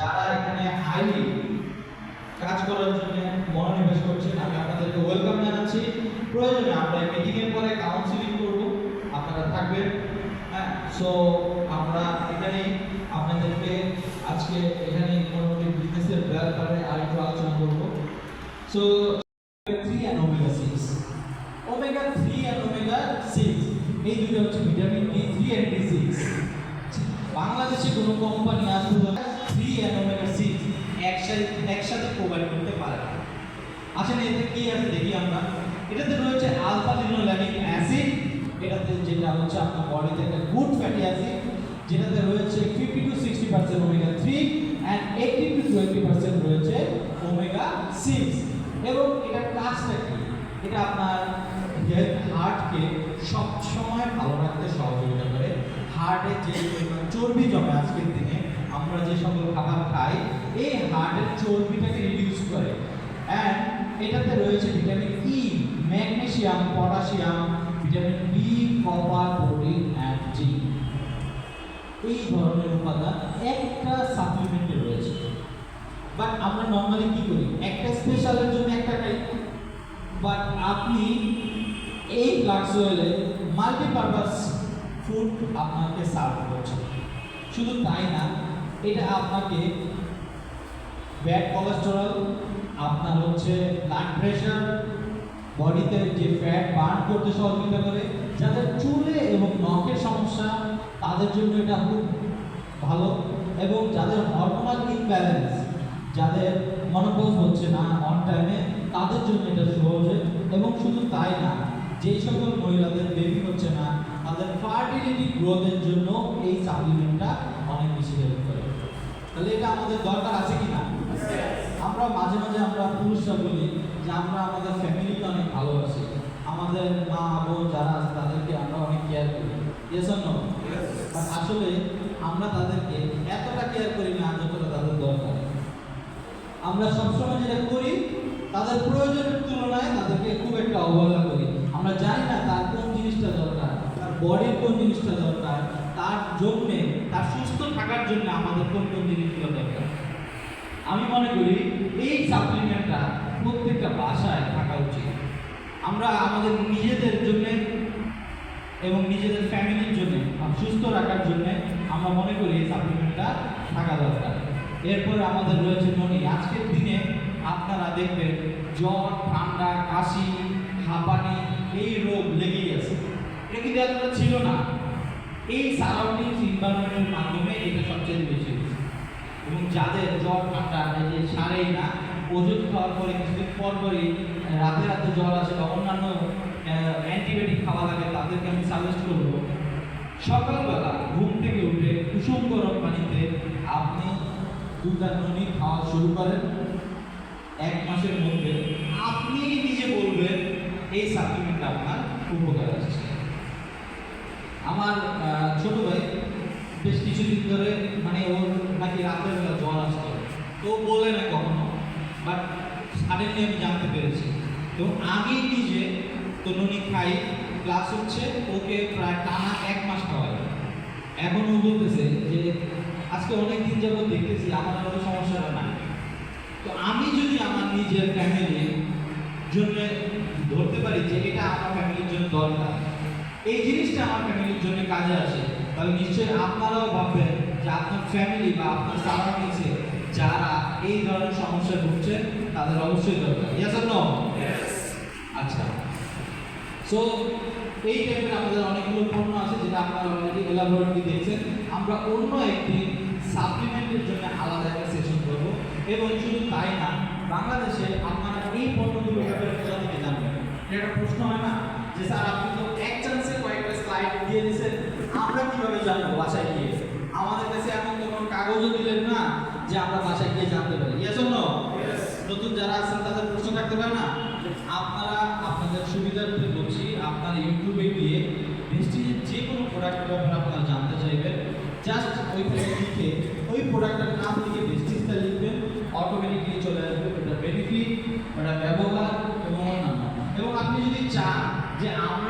যারা এখানে হাইলি কাজ করার জন্য মনোনিবেশ করছেন, আমি আপনাদেরকে ওয়েলকাম জানাচ্ছি। প্রয়োজনে আমরা মিটিং এর পরে কাউন্সিলিং করব। আপনারা থাকবেন হ্যাঁ? সো আমরা এখানে আপনাদেরকে আজকে এখানে মোটামুটি বিজনেসের ব্যাপারে আরেকটু আলোচনা করব। So three and omega six omega three and omega six এই দুটো হচ্ছে vitamin D three and D six বাংলাদেশে কোনো কোম্পানি আসলে থ্রি অ্যান্ড ওমেগা সিক্স একসাথে প্রোভাইড করতে পারে না। আসলে এতে কি আছে দেখি আমরা। এটাতে রয়েছে আলফা লিনোলেনিক অ্যাসিড এটাতে যেটা হচ্ছে আপনার বডিতে একটা গুড ফ্যাটি অ্যাসিড যেটাতে রয়েছে fifty to sixty percent omega three and eighty to twenty percent রয়েছে ওমেগা সিক্স এবং এটার কাজটা কি? এটা আপনার হার্টকে সবসময় ভালো রাখতে সহযোগিতা করে। হার্টে যে চর্বি জমে আজকের আমরা যে সকল খাবার খাই, এই হার্টের চর্বিটাকে রিডিউস করে। অ্যান্ড এটাতে রয়েছে vitamin E magnesium potassium vitamin B copper protein and zinc এই ধরনের উপাদান একটা সাপ্লিমেন্টে রয়েছে। বাট আমরা নর্মালি কি করি? একটা স্পেশালের জন্য একটা খাই। বাট আপনি এই ফ্লাক্স অয়েলে মাল্টিপারপাস ফুড আপনাকে সার্ভ করছে। শুধু তাই না এটা আপনাকে ব্যাড কোলেস্টেরল আপনার হচ্ছে ব্লাড প্রেশার বডিতে যে ফ্যাট বার্ন করতে সহযোগিতা করে, যাদের চুলে এবং নখের সমস্যা, তাদের জন্য এটা খুব ভালো এবং যাদের হরমোনাল ইমব্যালেন্স যাদের মনোপজ হচ্ছে না অন টাইমে তাদের জন্য এটা সহজে এবং শুধু তাই না, যেই সকল মহিলাদের বেবি হচ্ছে না, তাদের ফার্টিলিটি গ্রোথের জন্য এই সাপ্লিমেন্টটা অনেক বেশি হেল্প করে তাহলে এটা আমাদের দরকার আছে কি না আমরা মাঝে মাঝে আমরা পুরুষরা বলি যে আমরা আমাদের ফ্যামিলিকে অনেক ভালোবাসি। আমাদের মা বোন যারা আছে তাদেরকে আমরা অনেক কেয়ার করি। ইয়েস আসলে আমরা তাদেরকে এতটা কেয়ার করি না যতটা তাদের দরকার। আমরা সবসময় যেটা করি, তাদের প্রয়োজনের তুলনায় তাদেরকে খুব একটা অবহেলা করি। আমরা জানি না তার কোন জিনিসটা দরকার, তার বডির কোন জিনিসটা দরকার তার জন্যে, তার সুস্থ থাকার জন্য আমাদের কোন কোন জিনিসগুলো দরকার? আমি মনে করি এই সাপ্লিমেন্টটা প্রত্যেকটা বাসায় থাকা উচিত। আমরা আমাদের নিজেদের জন্য এবং নিজেদের ফ্যামিলির জন্য সুস্থ রাখার জন্য আমরা মনে করি এই সাপ্লিমেন্টটা থাকা দরকার। এরপরে আমাদের রয়েছে ননি আজকের দিনে আপনারা দেখবেন জ্বর, ঠান্ডা, কাশি, হাঁপানি, এই রোগ লেগেই আছে। এটা কিন্তু এতটা ছিল না। এই সারাউন্ডিং এনভায়রনমেন্টের মাধ্যমে এটা সবচেয়ে বেশি এবং যাদের জ্বর ঠান্ডা, এই যে সারেই না, ওজন খাওয়ার পরে কিছুদিন পর পরই রাতে রাতে জ্বর আসে বা অন্যান্য অ্যান্টিবায়োটিক খাওয়া লাগে, তাদেরকে আমি সাজেস্ট করব, সকালবেলা ঘুম থেকে উঠে কুসুম গরম পানিতে আপনি দুটা ননি খাওয়া শুরু করেন। এক মাসের মধ্যে আপনি নিজে বলবেন, এই সাপ্লিমেন্ট আপনার উপকার আসছে আমার আহ, ছোট ভাই বেশ কিছুদিন ধরে মানে ওর নাকি রাতের বেলা জ্বর আসছে তো বলে না কখনো বাট সাডেনলি আমি জানতে পেরেছি। তো আমি নিজে তনুনি খাই প্লাস হচ্ছে, ওকে প্রায় টানা এক মাস খাওয়াই এখন ও বলতেছে যে, আজকে অনেক দিন যাবত দেখতেছি, আমার কোনো সমস্যা নাই। তো আমি যদি আমার নিজের ফ্যামিলির জন্য ধরতে পারি যে এটা আমার ফ্যামিলির জন্য দরকার, এই জিনিসটা আমার ফ্যামিলির জন্য কাজে আসে, তাহলে নিশ্চয়ই আপনারাও ভাববেন যে আপনার ফ্যামিলি বা আপনার সারাউন্ডিংসে যারা এই ধরনের সমস্যায় ভুগছেন তাদের অবশ্যই দরকার। ইয়েস অর নো আচ্ছা। সো এই টাইপের আমাদের অনেকগুলো পণ্য আছে যেটা আপনারা অলরেডি এলাবোরেটলি দেখছেন। আমরা অন্য একটি সাপ্লিমেন্টের জন্য আলাদা একটা সেশন করব। এবং শুধু তাই না বাংলাদেশে আপনারা এই পণ্যগুলো ব্যাপারে কোথা থেকে জানবেন এটা একটা প্রশ্ন হয় না যে স্যার আপনি তো এক চান্সে কয়েকটা স্লাইড দিয়ে দিয়েছেন আমরা কীভাবে জানব বাসায় গিয়ে? আমাদের কাছে এমন তো কোনো কাগজও দিলেন না যে আমরা বাসায় গিয়ে জানতে পারি। ইয়েস নো নতুন যারা আছেন তাদের প্রশ্ন থাকতে পারে না? আপনারা আপনাদের সুবিধার্থে বলছি আপনার ইউটিউবে গিয়ে ভেস্টিজের যে কোনো প্রোডাক্টের ব্যাপারে আপনারা জানতে চাইবেন। জাস্ট ওইখানে লিখে ওই প্রোডাক্টের নাম লিখে ভেস্টিজটা লিখবেন অটোমেটিকলি চলে আসবে। ওটা বেনিফিট ওটা ব্যবহার এবং অন্যান্য। এবং আপনি যদি চান যে আমরা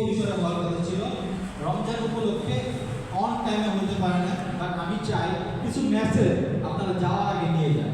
কথা ছিল রমজান উপলক্ষে অন টাইমে হতে পারে না বাট আমি চাই কিছু মেসেজ আপনারা যাওয়ার আগে নিয়ে যান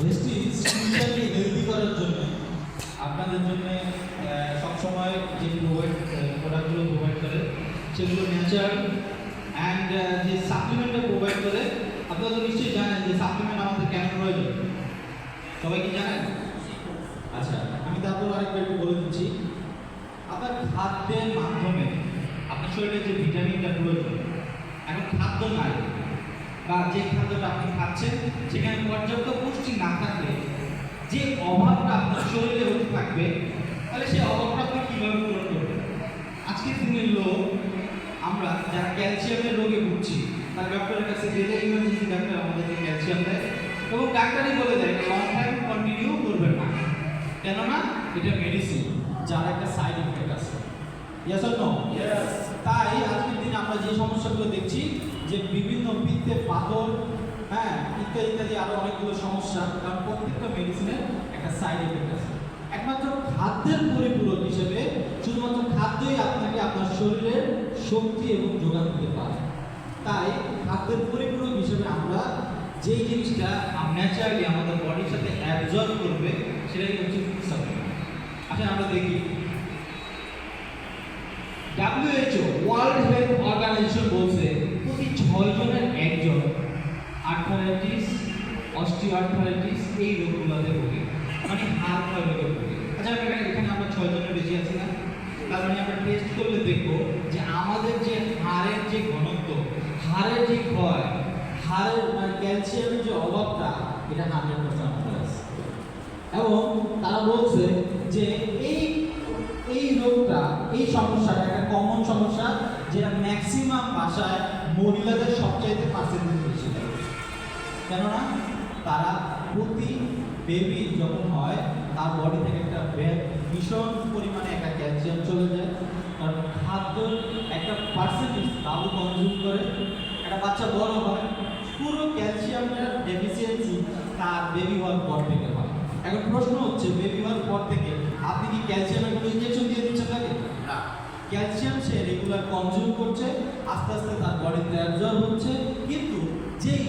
দেশটি স্পিরিচুয়ালি হেলদি করার জন্য আপনাদের জন্য সবসময় যে প্রোভাইড প্রোডাক্টগুলো প্রোভাইড করে, সেগুলো ন্যাচারাল অ্যান্ড যে সাপ্লিমেন্টটা প্রোভাইড করে, আপনারা তো নিশ্চয়ই জানেন যে সাপ্লিমেন্ট আমাদের কেন প্রয়োজন? সবাই কি জানেন? আচ্ছা আমি তারপর আরেকবার একটু বলে দিচ্ছি। আপনার খাদ্যের মাধ্যমে আপনার শরীরে যে ভিটামিনটা প্রয়োজন, এখন খাদ্য নাই, বা যে খাদ্যটা আপনি খাচ্ছেন, সেখানে পর্যাপ্ত পুষ্টি না থাকলে যে অভাবটা আপনার শরীরে হতে থাকবে তাহলে সেই অভাবটা আপনি কীভাবে পূরণ করবেন আজকের দিনের লোক আমরা যারা ক্যালসিয়ামের রোগে ভুগছি তার ডক্টরের কাছে গেলে ইমার্জেন্সি ডাক্তার আমাদেরকে ক্যালসিয়াম দেয় এবং ডাক্তারই বলে দেয় লং টাইম কন্টিনিউ করবেন না। কেননা এটা মেডিসিন যার একটা সাইড ইফেক্ট আছে। ইয়েস অর নো তাই আজকের দিনে আমরা যে সমস্যাগুলো দেখছি যে বিভিন্ন পিত্তে পাথর হ্যাঁ ইত্যাদি ইত্যাদি আরও অনেকগুলো সমস্যা কারণ প্রত্যেকটা মেডিসিনের একটা সাইড এফেক্ট আছে। একমাত্র খাদ্যের পরিপূরক হিসেবে শুধুমাত্র খাদ্যই আপনাকে আপনার শরীরের শক্তি এবং যোগান দিতে পারে। তাই খাদ্যের পরিপূরক হিসেবে আমরা যেই জিনিসটা ন্যাচারালি আমাদের বডির সাথে অ্যাবজর্ব করবে, সেটাই হচ্ছে আচ্ছা আমরা দেখি। ডাব্লিউএইচও ওয়ার্ল্ড হেলথ অর্গানাইজেশন বলছে, প্রতি ছয় জনের একজন আর্থারাইটিস অস্টিওআর্থারাইটিস এই রোগগুলোতে ভোগে। মানে ক্ষয় রোগে ভোগে আচ্ছা এখানে এখানে আমরা ছয় জনের বেশি আছি না। তার মানে আমরা টেস্ট করলে দেখব যে আমাদের যে হাড়ের যে ঘনত্ব হাড়ের যে ক্ষয় হাড়ের ক্যালসিয়ামের যে অভাবটা, এটা হান্ড্রেড পার্সেন্ট আছে এবং তারা বলছে যে এই এই রোগটা, এই সমস্যাটা একটা কমন সমস্যা যেটা ম্যাক্সিমাম ভাষায় মহিলাদের সবচাইতে পার্সেন্টেজ বেশি কেননা তারা প্রতি বেবি যখন হয়, তার বডি থেকে একটা ভীষণ পরিমাণে একটা ক্যালসিয়াম চলে যায়। কারণ খাদ্য একটা পার্সেন্টেজ বাবু কনজিউম করে। একটা বাচ্চা বড় হয়, পুরো ক্যালসিয়ামটার ডেফিসিয়েন্সি তার বেবি হওয়ার পর থেকে হয়। এখন প্রশ্ন হচ্ছে বেবি হওয়ার পর থেকে আপনি কি ক্যালসিয়ামের কোনো ইঞ্জেকশন দিয়ে দিচ্ছেন তাকে না। ক্যালসিয়াম সে রেগুলার কনজিউম করছে, আস্তে আস্তে তার বডিতে অ্যাবজর্ব হচ্ছে। কিন্তু যেই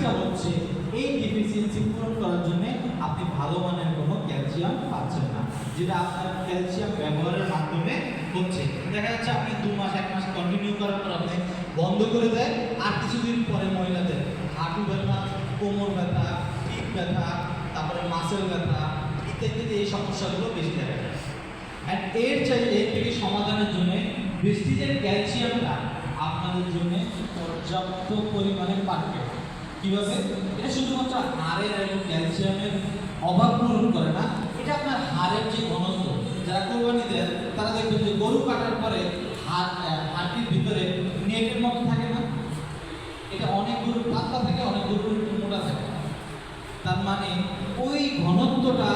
ল্যাকিংসটা হচ্ছে, এই ডেফিসিয়েন্সি পূরণ করার জন্য আপনি ভালো মানের কোনো ক্যালসিয়াম পাচ্ছেন না, যেটা আপনার ক্যালসিয়াম ব্যবহারের মাধ্যমে হচ্ছে। দেখা যাচ্ছে আপনি দু মাস, এক মাস কন্টিনিউ করার পর আপনি বন্ধ করে দেয়, আর কিছুদিন পরে মহিলাদের হাঁটু ব্যথা, কোমর ব্যথা, পিঠ ব্যথা, তারপরে মাসেল ব্যথা ইত্যাদি, এই সমস্যাগুলো বেশি দেখা যায়। আর এর চাই এর থেকে সমাধানের জন্য বৃষ্টিজের ক্যালসিয়ামটা আপনাদের জন্য পর্যাপ্ত পরিমাণে পাঠাবে কীভাবে? এটা শুধুমাত্র হাড়ের এবং ক্যালসিয়ামের অভাব পূরণ করে না, এটা আপনার হাড়ের যে ঘনত্ব, যারা কোরবানি দেন, তারা দেখবেন যে গরু কাটার পরে হাড় হাড়টির ভিতরে নেটের মতো থাকে না। এটা অনেক গরুর পাতলা থাকে, অনেক গরুর মোটা থাকে। তার মানে ওই ঘনত্বটা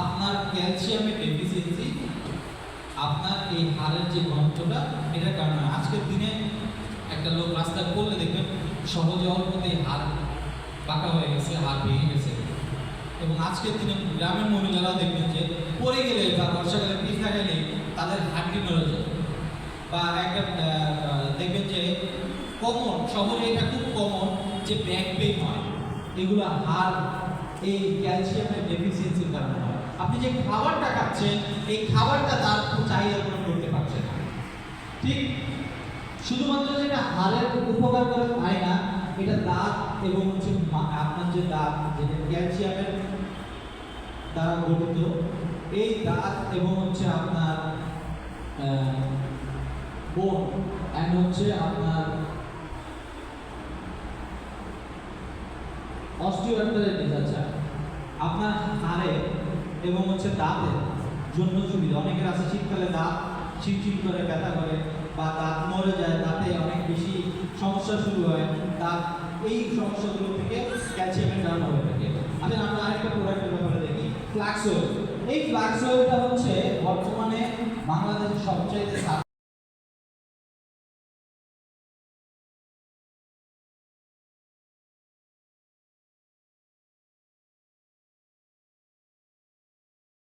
আপনার ক্যালসিয়ামের ডেফিসিয়েন্সি আপনার এই হাড়ের যে ঘনত্বটা, এটার কারণে। আজকের দিনে একটা লোক রাস্তায় করলে দেখবেন সহজে অল্পতেই হাড় বাঁকা হয়ে গেছে হাড় ভেঙে গেছে। এবং আজকের দিনে গ্রামের মহিলারা দেখবেন যে পড়ে গেলে বা বর্ষাকালে পিঠা গেলে তাদের হাড্ডি নড়ে যায়। বা একটা দেখবেন যে কমন শহরে এটা খুব কমন যে ব্যাক পেইন হয়। এগুলো হাড়, এই ক্যালসিয়ামের ডেফিসিয়েন্সির কারণে হয়। আপনি যে খাবারটা খাচ্ছেন, এই খাবারটা তার চাহিদা পূরণ করতে পারছে না। ঠিক শুধুমাত্র যেটা হাড়ের উপকার করে তাই না, এটা দাঁত এবং হচ্ছে আপনার যে দাঁত, যেটা ক্যালসিয়ামের দ্বারা গঠিত, এই দাঁত এবং হচ্ছে আপনার বোন অ্যান্ড হচ্ছে আপনার অস্টিওআর্থারাইটিস আচ্ছা আপনার হাড়ে এবং হচ্ছে দাঁতের জন্য সুবিধা। অনেকের আছে শীতকালে দাঁত চিটচিট করে, ব্যথা করে। বা দাঁত মরে যায়, তাতে অনেক বেশি সমস্যা শুরু হয়। দাঁত এই সমস্যাগুলো থেকে ক্যালসিয়ামের কারণ হয়ে থাকে। আসলে আমরা আরেকটা প্রোডাক্টের ব্যাপারে দেখি। ফ্লাক্স অয়েল এই ফ্লাক্স অয়েলটা হচ্ছে বর্তমানে বাংলাদেশের সবচাইতে